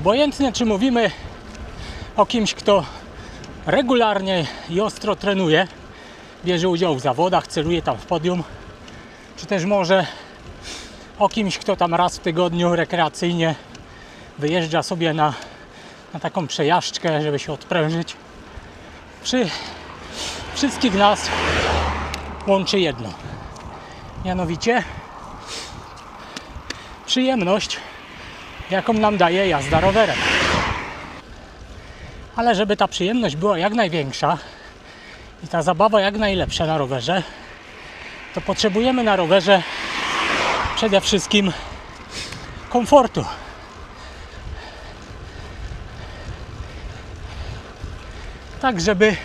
Obojętnie, czy mówimy o kimś, kto regularnie i ostro trenuje, bierze udział w zawodach, celuje tam w podium, czy też może o kimś, kto tam raz w tygodniu rekreacyjnie wyjeżdża sobie na, na taką przejażdżkę, żeby się odprężyć. Przy wszystkich nas łączy jedno. Mianowicie przyjemność, jaką nam daje jazda rowerem. Ale żeby ta przyjemność była jak największa i ta zabawa jak najlepsza na rowerze, to potrzebujemy na rowerze przede wszystkim komfortu. Tak, żeby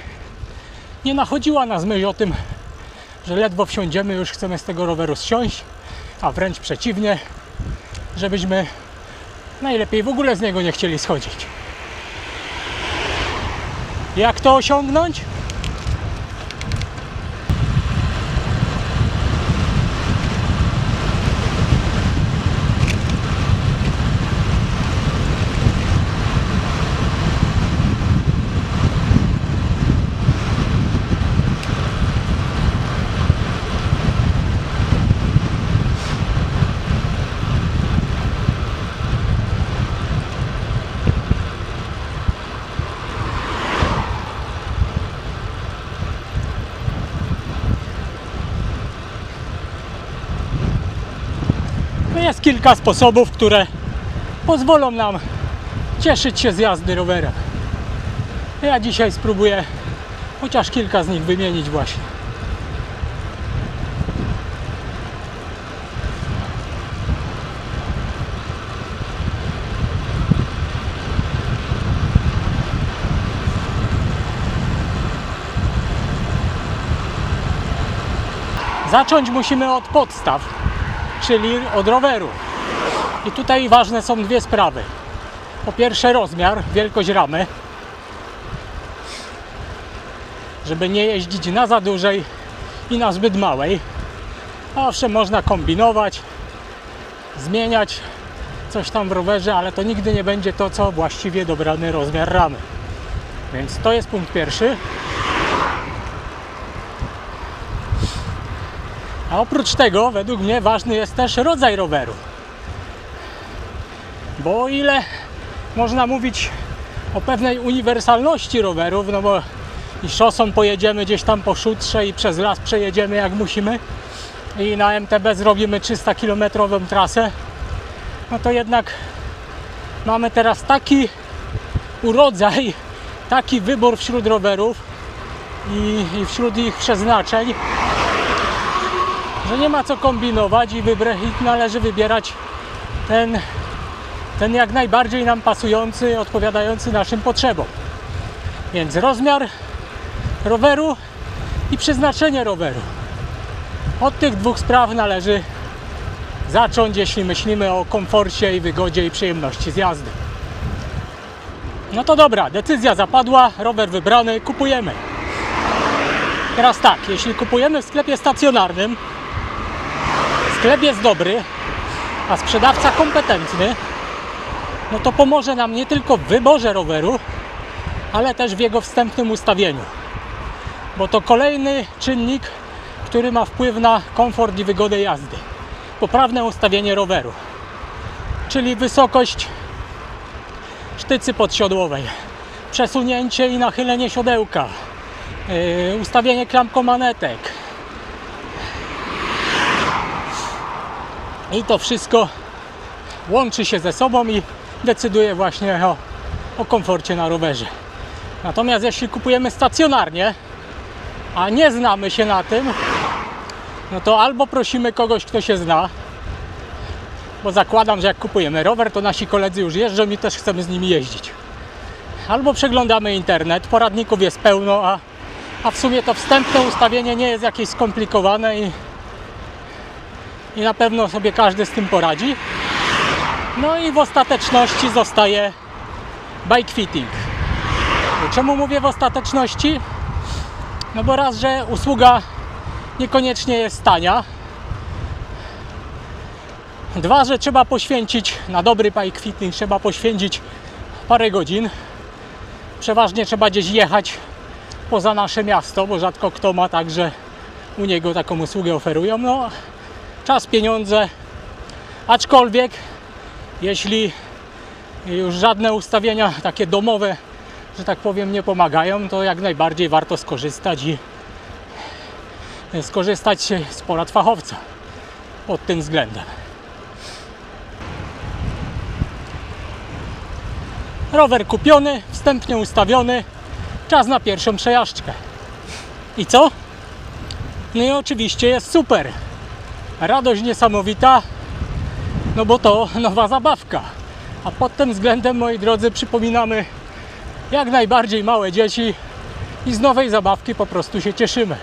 nie nachodziła nas myśl o tym, że ledwo wsiądziemy, już chcemy z tego roweru zsiąść, a wręcz przeciwnie, żebyśmy najlepiej w ogóle z niego nie chcieli schodzić. Jak to osiągnąć? Kilka sposobów, które pozwolą nam cieszyć się z jazdy rowerem. Ja dzisiaj spróbuję chociaż kilka z nich wymienić właśnie. Zacząć musimy od podstaw czyli od roweru. I tutaj ważne są dwie sprawy. Po pierwsze rozmiar, wielkość ramy, żeby nie jeździć na za dużej i na zbyt małej. Owszem, można kombinować, zmieniać coś tam w rowerze, ale to nigdy nie będzie to, co właściwie dobrany rozmiar ramy. Więc to jest punkt pierwszy. A oprócz tego, według mnie, ważny jest też rodzaj roweru. Bo o ile można mówić o pewnej uniwersalności rowerów, no bo i szosą pojedziemy gdzieś tam po szutrze i przez las przejedziemy jak musimy i na MTB zrobimy 300 km trasę, no to jednak mamy teraz taki urodzaj, taki wybór wśród rowerów i, i wśród ich przeznaczeń, że nie ma co kombinować i, wybra- i należy wybierać ten, ten jak najbardziej nam pasujący, odpowiadający naszym potrzebom. Więc rozmiar roweru i przeznaczenie roweru. Od tych dwóch spraw należy zacząć, jeśli myślimy o komforcie i wygodzie i przyjemności z jazdy. No to dobra, decyzja zapadła, rower wybrany, kupujemy. Teraz tak, jeśli kupujemy w sklepie stacjonarnym, sklep jest dobry, a sprzedawca kompetentny, no to pomoże nam nie tylko w wyborze roweru, ale też w jego wstępnym ustawieniu. Bo to kolejny czynnik, który ma wpływ na komfort i wygodę jazdy. Poprawne ustawienie roweru, czyli wysokość sztycy podsiodłowej, przesunięcie i nachylenie siodełka, yy, ustawienie klamkomanetek, I to wszystko łączy się ze sobą i decyduje właśnie o, o komforcie na rowerze. Natomiast jeśli kupujemy stacjonarnie, a nie znamy się na tym, no to albo prosimy kogoś, kto się zna, bo zakładam, że jak kupujemy rower, to nasi koledzy już jeżdżą i też chcemy z nimi jeździć. Albo przeglądamy internet, poradników jest pełno, a, a w sumie to wstępne ustawienie nie jest jakieś skomplikowane i, i na pewno sobie każdy z tym poradzi. No i w ostateczności zostaje bike fitting. Czemu mówię w ostateczności? No bo raz, że usługa niekoniecznie jest tania. Dwa, że trzeba poświęcić na dobry bike fitting, trzeba poświęcić parę godzin. Przeważnie trzeba gdzieś jechać poza nasze miasto, bo rzadko kto ma tak, że u niego taką usługę oferują. No, czas, pieniądze. Aczkolwiek, jeśli już żadne ustawienia takie domowe, że tak powiem, nie pomagają, to jak najbardziej warto skorzystać i skorzystać z porad fachowca pod tym względem. Rower kupiony, wstępnie ustawiony, czas na pierwszą przejażdżkę. I co? No i oczywiście jest super. Radość niesamowita, no bo to nowa zabawka. A pod tym względem, moi drodzy, przypominamy jak najbardziej małe dzieci i z nowej zabawki po prostu się cieszymy.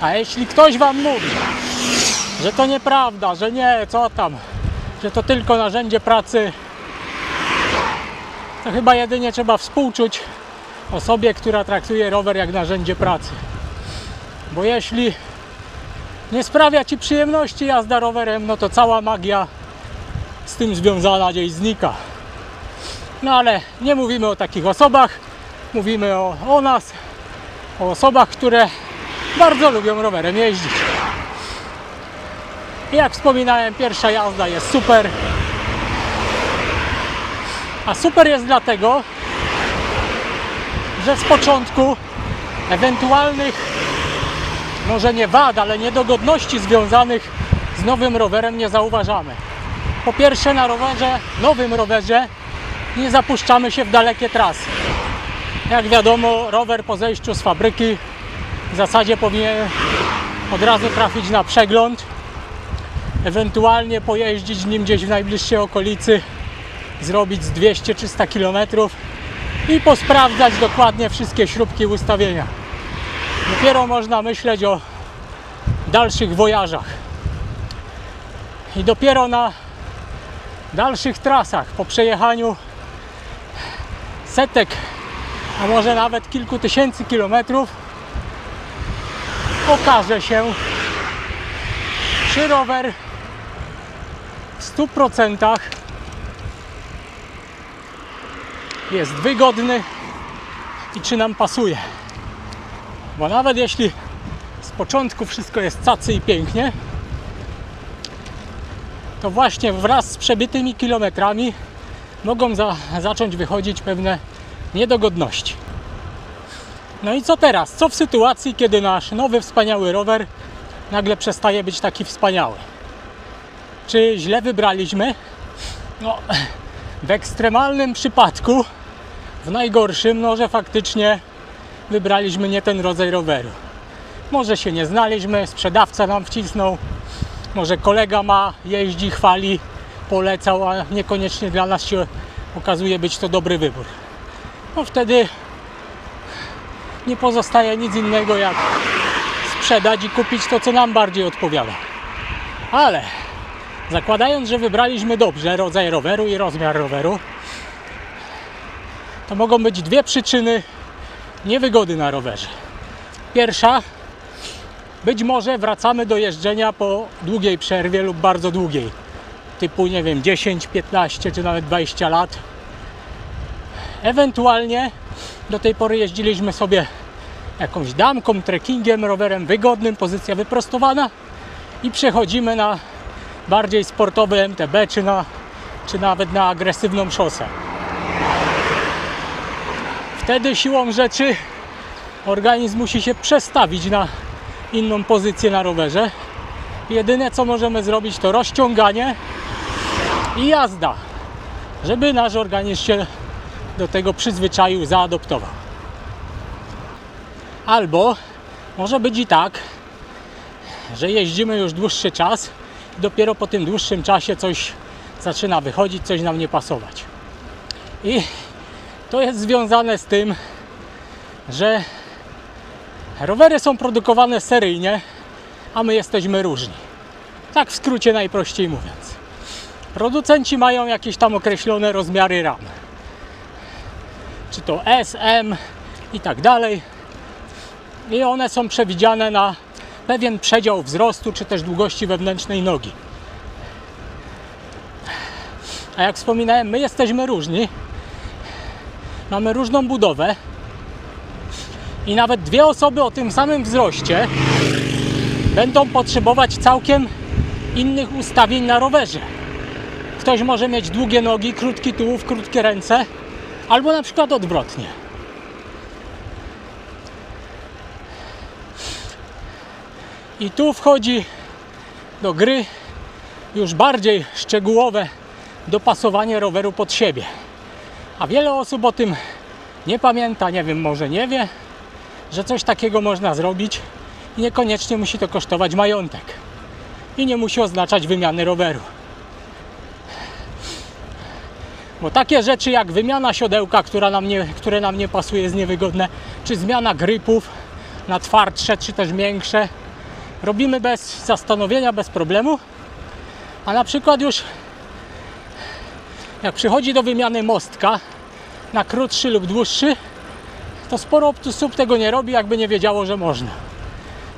A jeśli ktoś Wam mówi, że to nieprawda, że nie, co tam, że to tylko narzędzie pracy, to chyba jedynie trzeba współczuć osobie, która traktuje rower jak narzędzie pracy. Bo jeśli nie sprawia Ci przyjemności jazda rowerem, no to cała magia z tym związana gdzieś znika. No ale nie mówimy o takich osobach, mówimy o, o nas, o osobach, które bardzo lubią rowerem jeździć. I jak wspominałem, pierwsza jazda jest super. A super jest dlatego, że z początku ewentualnych, może nie wad, ale niedogodności związanych z nowym rowerem nie zauważamy. Po pierwsze, na rowerze, nowym rowerze, nie zapuszczamy się w dalekie trasy. Jak wiadomo, rower po zejściu z fabryki w zasadzie powinien od razu trafić na przegląd, ewentualnie pojeździć nim gdzieś w najbliższej okolicy, zrobić z 200-300 km i posprawdzać dokładnie wszystkie śrubki ustawienia. Dopiero można myśleć o dalszych wojażach. I dopiero na dalszych trasach, po przejechaniu setek, a może nawet kilku tysięcy kilometrów, okaże się, czy rower w 100% jest wygodny i czy nam pasuje. Bo nawet jeśli z początku wszystko jest cacy i pięknie, to właśnie wraz z przebytymi kilometrami mogą za, zacząć wychodzić pewne niedogodności. No i co teraz? Co w sytuacji, kiedy nasz nowy, wspaniały rower nagle przestaje być taki wspaniały? Czy źle wybraliśmy? No, w ekstremalnym przypadku, w najgorszym, no, że faktycznie wybraliśmy nie ten rodzaj roweru. Może się nie znaliśmy, sprzedawca nam wcisnął, może kolega ma, jeździ, chwali, polecał, a niekoniecznie dla nas się okazuje być to dobry wybór. No wtedy nie pozostaje nic innego jak sprzedać i kupić to, co nam bardziej odpowiada. Ale zakładając, że wybraliśmy dobrze rodzaj roweru i rozmiar roweru, to mogą być dwie przyczyny niewygody na rowerze. Pierwsza, być może wracamy do jeżdżenia po długiej przerwie lub bardzo długiej, typu nie wiem 10, 15 czy nawet 20 lat. Ewentualnie do tej pory jeździliśmy sobie jakąś damką, trekkingiem, rowerem wygodnym, pozycja wyprostowana i przechodzimy na bardziej sportowy MTB czy, na, czy nawet na agresywną szosę. Wtedy siłą rzeczy organizm musi się przestawić na inną pozycję na rowerze. Jedyne co możemy zrobić to rozciąganie i jazda, żeby nasz organizm się do tego przyzwyczaił, zaadoptował. Albo może być i tak, że jeździmy już dłuższy czas i dopiero po tym dłuższym czasie coś zaczyna wychodzić, coś nam nie pasować. I to jest związane z tym, że rowery są produkowane seryjnie, a my jesteśmy różni. Tak w skrócie najprościej mówiąc. Producenci mają jakieś tam określone rozmiary ram. Czy to S, M i tak dalej. I one są przewidziane na pewien przedział wzrostu czy też długości wewnętrznej nogi. A jak wspominałem, my jesteśmy różni. Mamy różną budowę. I nawet dwie osoby o tym samym wzroście będą potrzebować całkiem innych ustawień na rowerze. Ktoś może mieć długie nogi, krótki tułów, krótkie ręce, albo na przykład odwrotnie. I tu wchodzi do gry już bardziej szczegółowe dopasowanie roweru pod siebie. A wiele osób o tym nie pamięta, nie wiem, może nie wie, że coś takiego można zrobić i niekoniecznie musi to kosztować majątek. I nie musi oznaczać wymiany roweru. Bo takie rzeczy jak wymiana siodełka, która nam nie, które nam nie pasuje, jest niewygodne, czy zmiana grypów na twardsze, czy też miększe, robimy bez zastanowienia, bez problemu. A na przykład już jak przychodzi do wymiany mostka na krótszy lub dłuższy, to sporo osób tego nie robi, jakby nie wiedziało, że można.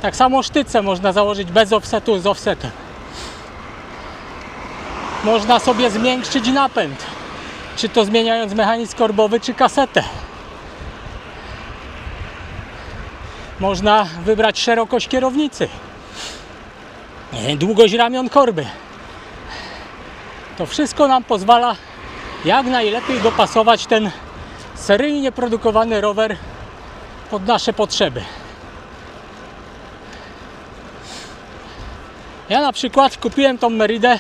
Tak samo sztyce można założyć bez offsetu z offsetem. Można sobie zmiękczyć napęd, czy to zmieniając mechanizm korbowy, czy kasetę. Można wybrać szerokość kierownicy, długość ramion korby. To wszystko nam pozwala jak najlepiej dopasować ten seryjnie produkowany rower pod nasze potrzeby. Ja na przykład kupiłem tą Meridę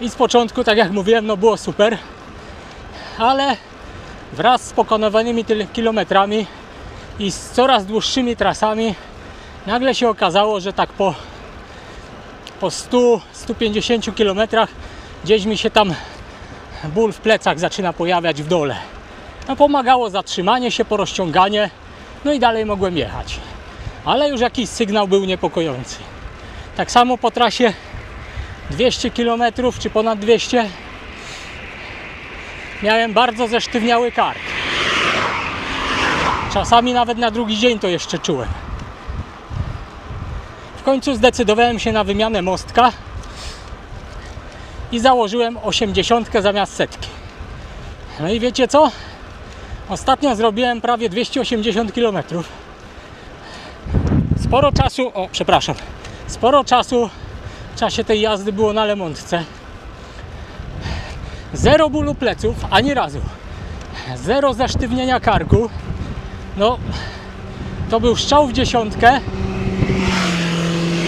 i z początku, tak jak mówiłem, no było super, ale wraz z pokonywanymi kilometrami i z coraz dłuższymi trasami nagle się okazało, że tak po, po 100-150 kilometrach gdzieś mi się tam ból w plecach zaczyna pojawiać w dole. No pomagało zatrzymanie się, porozciąganie, no i dalej mogłem jechać. Ale już jakiś sygnał był niepokojący. Tak samo po trasie 200 km czy ponad 200 miałem bardzo zesztywniały kark. Czasami nawet na drugi dzień to jeszcze czułem. W końcu zdecydowałem się na wymianę mostka i założyłem 80 zamiast setki. No i wiecie co? Ostatnio zrobiłem prawie 280 km. Sporo czasu, o przepraszam, sporo czasu w czasie tej jazdy było na Lemontce. Zero bólu pleców, ani razu. Zero zasztywnienia karku. No, to był strzał w dziesiątkę.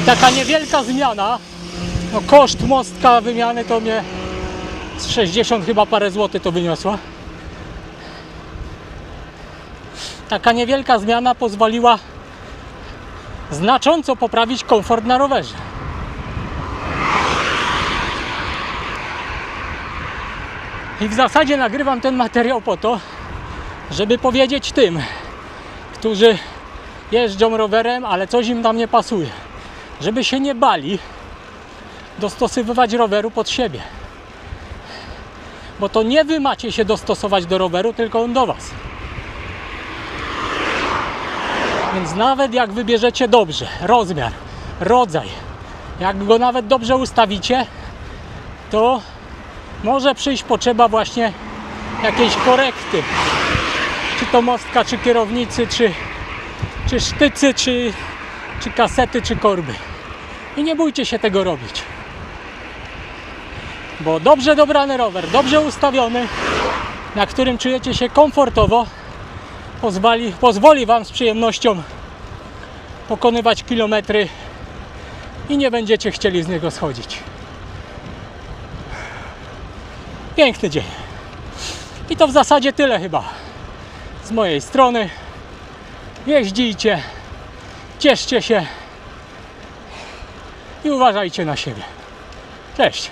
I taka niewielka zmiana. No, koszt mostka wymiany to mnie z 60 chyba parę złotych to wyniosła. Taka niewielka zmiana pozwoliła znacząco poprawić komfort na rowerze. I w zasadzie nagrywam ten materiał po to, żeby powiedzieć tym, którzy jeżdżą rowerem, ale coś im tam nie pasuje, żeby się nie bali dostosowywać roweru pod siebie. Bo to nie wy macie się dostosować do roweru, tylko on do was. Więc nawet jak wybierzecie dobrze rozmiar, rodzaj, jak go nawet dobrze ustawicie, to może przyjść potrzeba właśnie jakiejś korekty. Czy to mostka, czy kierownicy, czy, czy sztycy, czy, czy kasety, czy korby. I nie bójcie się tego robić. Bo dobrze dobrany rower, dobrze ustawiony, na którym czujecie się komfortowo, pozwoli, pozwoli Wam z przyjemnością pokonywać kilometry i nie będziecie chcieli z niego schodzić. Piękny dzień. I to w zasadzie tyle chyba z mojej strony. Jeździcie, cieszcie się i uważajcie na siebie. Cześć.